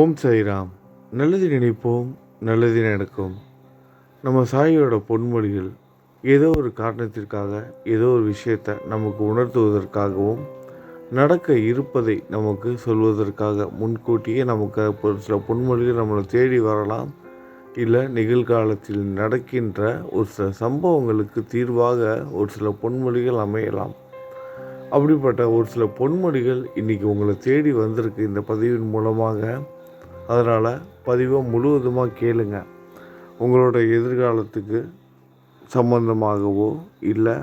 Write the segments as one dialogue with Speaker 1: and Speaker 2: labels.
Speaker 1: ஓம் சாய்ராம். நல்லது நினைப்போம் நல்லது நடக்கும். நம்ம சாயோட பொன்மொழிகள் ஏதோ ஒரு காரணத்திற்காக ஏதோ ஒரு விஷயத்தை நமக்கு உணர்த்துவதற்காகவும் நடக்க இருப்பதை நமக்கு சொல்வதற்காக முன்கூட்டியே நமக்கு ஒரு சில பொன்மொழிகள் நம்மளை தேடி வரலாம். இல்லை நிகழ்காலத்தில் நடக்கின்ற ஒரு சில சம்பவங்களுக்கு தீர்வாக ஒரு சில பொன்மொழிகள் அமையலாம். அப்படிப்பட்ட ஒரு சில பொன்மொழிகள் இன்றைக்கி உங்களை தேடி வந்திருக்கு. இந்த பதிவின் மூலமாக அதனால் பதிவை முழுவதுமாக கேளுங்க. உங்களோட எதிர்காலத்துக்கு சம்பந்தமாகவோ இல்லை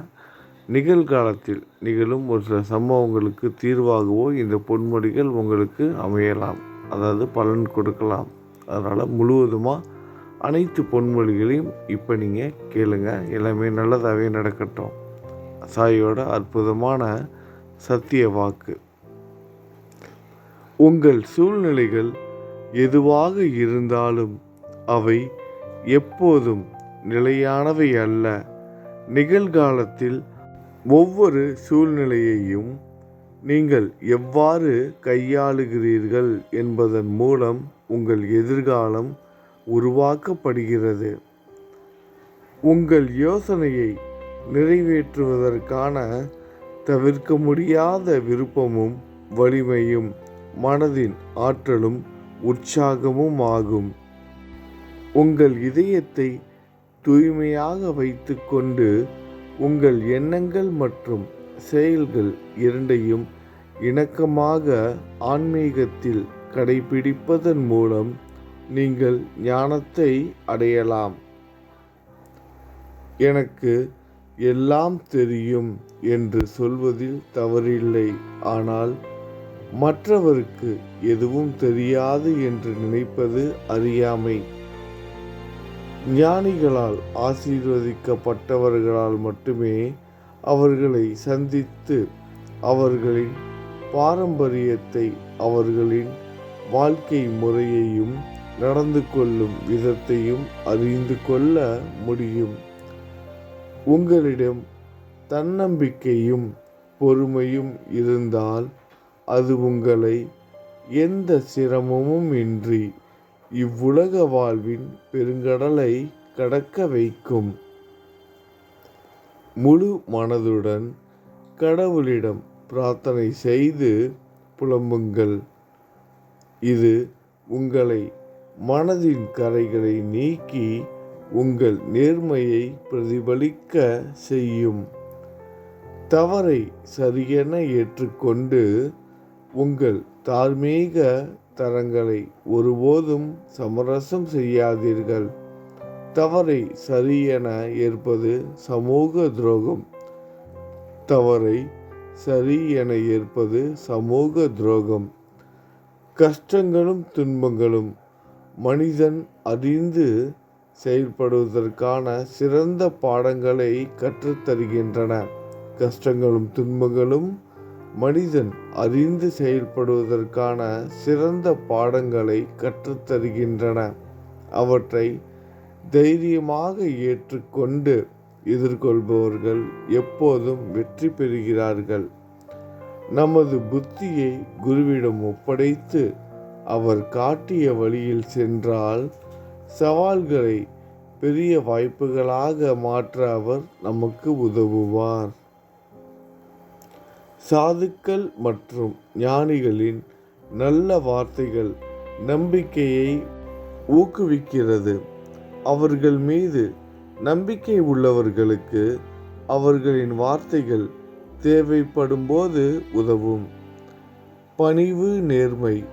Speaker 1: நிகழ்காலத்தில் நிகழும் ஒரு சில சம்பவங்களுக்கு தீர்வாகவோ இந்த பொன்மொழிகள் உங்களுக்கு அமையலாம். அதாவது பலன் கொடுக்கலாம். அதனால் முழுவதுமாக அனைத்து பொன்மொழிகளையும் இப்போ நீங்கள் கேளுங்க. எல்லாமே நல்லதாகவே நடக்கட்டும். சாயோட அற்புதமான சத்திய வாக்கு. உங்கள் சூழ்நிலைகள் எதுவாக இருந்தாலும் அவை எப்போதும் நிலையானவை அல்ல. நிகழ்காலத்தில் ஒவ்வொரு சூழ்நிலையையும் நீங்கள் எவ்வாறு கையாளுகிறீர்கள் என்பதன் மூலம் உங்கள் எதிர்காலம் உருவாக்கப்படுகிறது. உங்கள் யோசனையை நிறைவேற்றுவதற்கான தவிர்க்க முடியாத விருப்பமும் வலிமையும் மனதின் ஆற்றலும் உற்சாகமும் ஆகும் உங்கள் இதயத்தை தூய்மையாக வைத்துக்கொண்டு உங்கள் எண்ணங்கள் மற்றும் செயல்கள் இரண்டையும் இணக்கமாக ஆன்மீகத்தில் கடைபிடிப்பதன் மூலம் நீங்கள் ஞானத்தை அடையலாம். எனக்கு எல்லாம் தெரியும் என்று சொல்வதில் தவறில்லை. ஆனால் மற்றவருக்கு எதுவும் தெரியாது என்று நினைப்பது அறியாமை. ஞானிகளால் ஆசீர்வதிக்கப்பட்டவர்களால் மட்டுமே அவர்களை சந்தித்து அவர்களின் பாரம்பரியத்தை அவர்களின் வாழ்க்கை முறையையும் நடந்து கொள்ளும் விதத்தையும் அறிந்து கொள்ள முடியும். உங்களிடம் தன்னம்பிக்கையும் பொறுமையும் இருந்தால் அது உங்களை எந்த சிரமமும் இன்றி இவ்வுலக வாழ்வின் பெருங்கடலை கடக்க வைக்கும். முழு மனதுடன் கடவுளிடம் பிரார்த்தனை செய்து புலம்புங்கள். இது உங்களை மனதின் கரைகளை நீக்கி உங்கள் நேர்மையை பிரதிபலிக்க செய்யும். தவறை சரியென ஏற்றுக்கொண்டு உங்கள் தார்மீக தரங்களை ஒருபோதும் சமரசம் செய்யாதீர்கள். தவறை சரியென ஏற்பது சமூக துரோகம். தவறை சரி என ஏற்பது சமூக துரோகம். கஷ்டங்களும் துன்பங்களும் மனிதன் அறிந்து செயல்படுவதற்கான சிறந்த பாடங்களை கற்றுத்தருகின்றன. கஷ்டங்களும் துன்பங்களும் மனிதன் அறிந்து செயல்படுவதற்கான சிறந்த பாடங்களை கற்றுத்தருகின்றன. அவற்றை தைரியமாக ஏற்றுக்கொண்டு எதிர்கொள்பவர்கள் எப்போதும் வெற்றி பெறுகிறார்கள். நமது புத்தியை குருவிடம் ஒப்படைத்து அவர் காட்டிய வழியில் சென்றால் சவால்களை பெரிய வாய்ப்புகளாக மாற்ற அவர் நமக்கு உதவுவார். சாதுக்கள் மற்றும் ஞானிகளின் நல்ல வார்த்தைகள் நம்பிக்கையை ஊக்குவிக்கிறது. அவர்கள் மீது நம்பிக்கை உள்ளவர்களுக்கு அவர்களின் வார்த்தைகள் தேவைப்படும்போது உதவும். பணிவு நேர்மை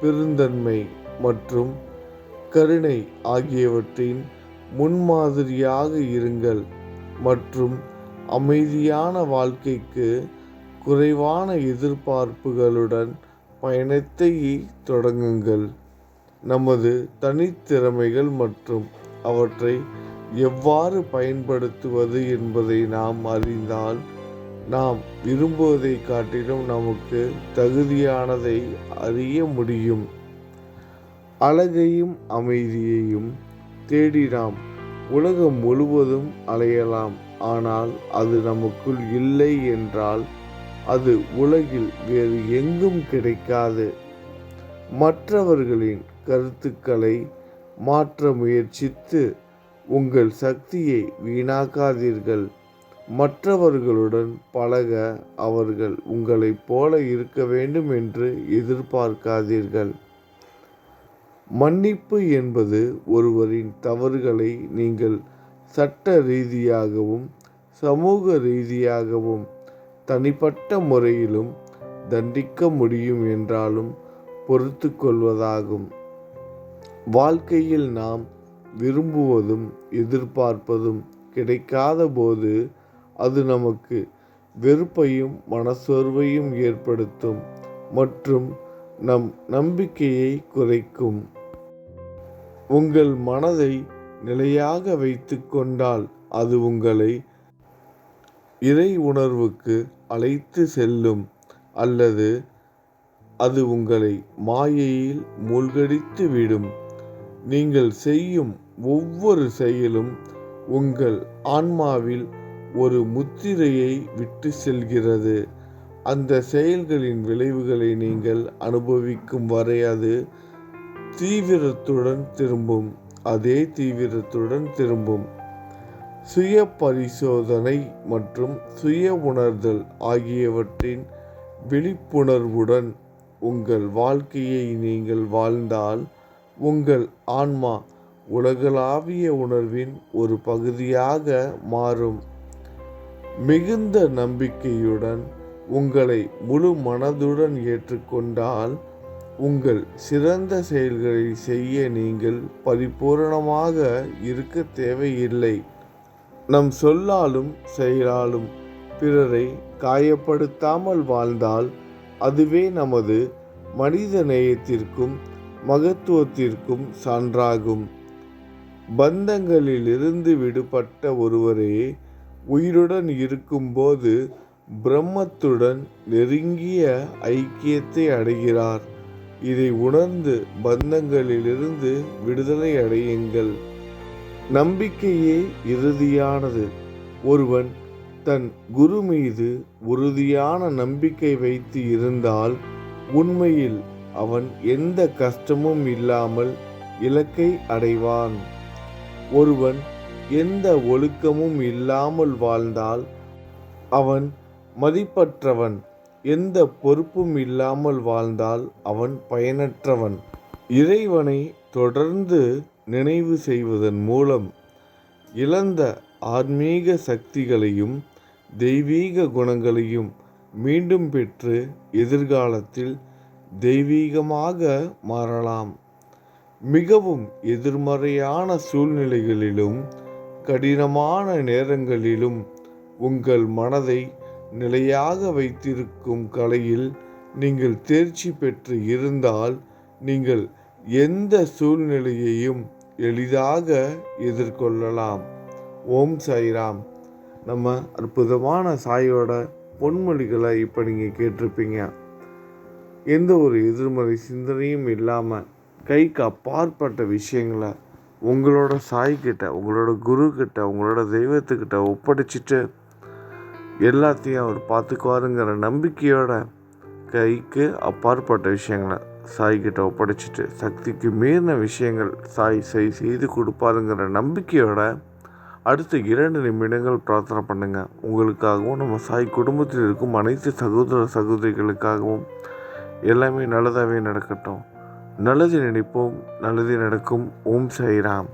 Speaker 1: பெருந்தன்மை மற்றும் கருணை ஆகியவற்றின் முன்மாதிரியாக இருங்கள் மற்றும் அமைதியான வாழ்க்கைக்கு குறைவான எதிர்பார்ப்புகளுடன் பயணத்தை தொடங்குங்கள். நமது தனித்திறமைகள் மற்றும் அவற்றை எவ்வாறு பயன்படுத்துவது என்பதை நாம் அறிந்தால் நாம் விரும்புவதை காட்டிலும் நமக்கு தகுதியானதை அறிய முடியும். அழகையும் அமைதியையும் தேடி நாம் உலகம் முழுவதும் அலையலாம். ஆனால் அது நமக்குள் இல்லை என்றால் அது உலகில் வேறு எங்கும் கிடைக்காது. மற்றவர்களின் கருத்துக்களை மாற்ற முயற்சித்து உங்கள் சக்தியை வீணாக்காதீர்கள். மற்றவர்களுடன் பழக அவர்கள் உங்களைப் போல இருக்க வேண்டும் என்று எதிர்பார்க்காதீர்கள். மன்னிப்பு என்பது ஒருவரின் தவறுகளை நீங்கள் சட்ட ரீதியாகவும் சமூக ரீதியாகவும் தனிப்பட்ட முறையிலும் தண்டிக்க முடியும் என்றாலும் பொறுத்து கொள்வதாகும். வாழ்க்கையில் நாம் விரும்புவதும் எதிர்பார்ப்பதும் கிடைக்காத போது அது நமக்கு வெறுப்பையும் மனசோர்வையும் ஏற்படுத்தும் மற்றும் நம் நம்பிக்கையை குறைக்கும். உங்கள் மனதை நிலையாக வைத்து கொண்டால் அது உங்களை இறை உணர்வுக்கு அழைத்து செல்லும் அல்லது அது உங்களை மாயையில் மூழ்கடித்து விடும். நீங்கள் செய்யும் ஒவ்வொரு செயலும் உங்கள் ஆன்மாவில் ஒரு முத்திரையை விட்டு செல்கிறது. அந்த செயல்களின் விளைவுகளை நீங்கள் அனுபவிக்கும் வரை அது தீவிரத்துடன் திரும்பும். அதே தீவிரத்துடன் திரும்பும். சுய பரிசோதனை மற்றும் சுய உணர்தல் ஆகியவற்றின் விழிப்புணர்வுடன் உங்கள் வாழ்க்கையை நீங்கள் வாழ்ந்தால் உங்கள் ஆன்மா உலகளாவிய உணர்வின் ஒரு பகுதியாக மாறும். மிகுந்த நம்பிக்கையுடன் உங்களை முழு மனதுடன் ஏற்றுக்கொண்டால் உங்கள் சிறந்த செயல்களை செய்ய நீங்கள் பரிபூரணமாக இருக்க தேவையில்லை. நம் சொல்லாலும் செயலாலும் பிறரை காயப்படுத்தாமல் வாழ்ந்தால் அதுவே நமது மனித நேயத்திற்கும் மகத்துவத்திற்கும் சான்றாகும். பந்தங்களிலிருந்து விடுபட்ட ஒருவரே உயிருடன் இருக்கும்போது பிரம்மத்துடன் நெருங்கிய ஐக்கியத்தை அடைகிறார். இதை உணர்ந்து பந்தங்களிலிருந்து விடுதலை அடையுங்கள். நம்பிக்கையே இறுதியானது. ஒருவன் தன் குரு மீது உறுதியான நம்பிக்கை வைத்து இருந்தால் உண்மையில் அவன் எந்த கஷ்டமும் இல்லாமல் இலக்கை அடைவான். ஒருவன் எந்த ஒழுக்கமும் இல்லாமல் வாழ்ந்தால் அவன் மதிப்பற்றவன். எந்த பொறுப்பும் இல்லாமல் வாழ்ந்தால் அவன் பயனற்றவன். இறைவனை தொடர்ந்து நினைவு செய்வதன் மூலம் இழந்த ஆன்மீக சக்திகளையும் தெய்வீக குணங்களையும் மீண்டும் பெற்று எதிர்காலத்தில் தெய்வீகமாக மாறலாம். மிகவும் எதிர்மறையான சூழ்நிலைகளிலும் கடினமான நேரங்களிலும் உங்கள் மனதை நிலையாக வைத்திருக்கும் கலையில் நீங்கள் தேர்ச்சி பெற்று இருந்தால் நீங்கள் எந்த சூழ்நிலையையும் எளிதாக எதிர்கொள்ளலாம். ஓம் சாய்ராம். நம்ம அற்புதமான சாயோட பொன்மொழிகளை இப்போ நீங்கள் கேட்டிருப்பீங்க. எந்த ஒரு எதிர்மறை சிந்தனையும் இல்லாமல் கைக்கு அப்பாற்பட்ட விஷயங்களை உங்களோட சாய்கிட்ட உங்களோட குரு கிட்ட உங்களோட தெய்வத்துக்கிட்ட ஒப்படைச்சிட்டு எல்லாத்தையும் அவர் பார்த்துக்குவாருங்கிற நம்பிக்கையோட கைக்கு அப்பாற்பட்ட விஷயங்களை சாய்கிட்ட ஒப்படைச்சிட்டு சக்திக்கு மீறின விஷயங்கள் சாய் செய் செய்து கொடுப்பாருங்கிற நம்பிக்கையோட அடுத்த இரண்டு நிமிடங்கள் பிரார்த்தனை பண்ணுங்கள் உங்களுக்காகவும் நம்ம சாய் குடும்பத்தில் இருக்கும் அனைத்து சகோதர சகோதரிகளுக்காகவும் எல்லாமே நல்லதாகவே நடக்கட்டும். நல்லது நினைப்போம் நல்லது நடக்கும். ஓம் சாய்ராம்.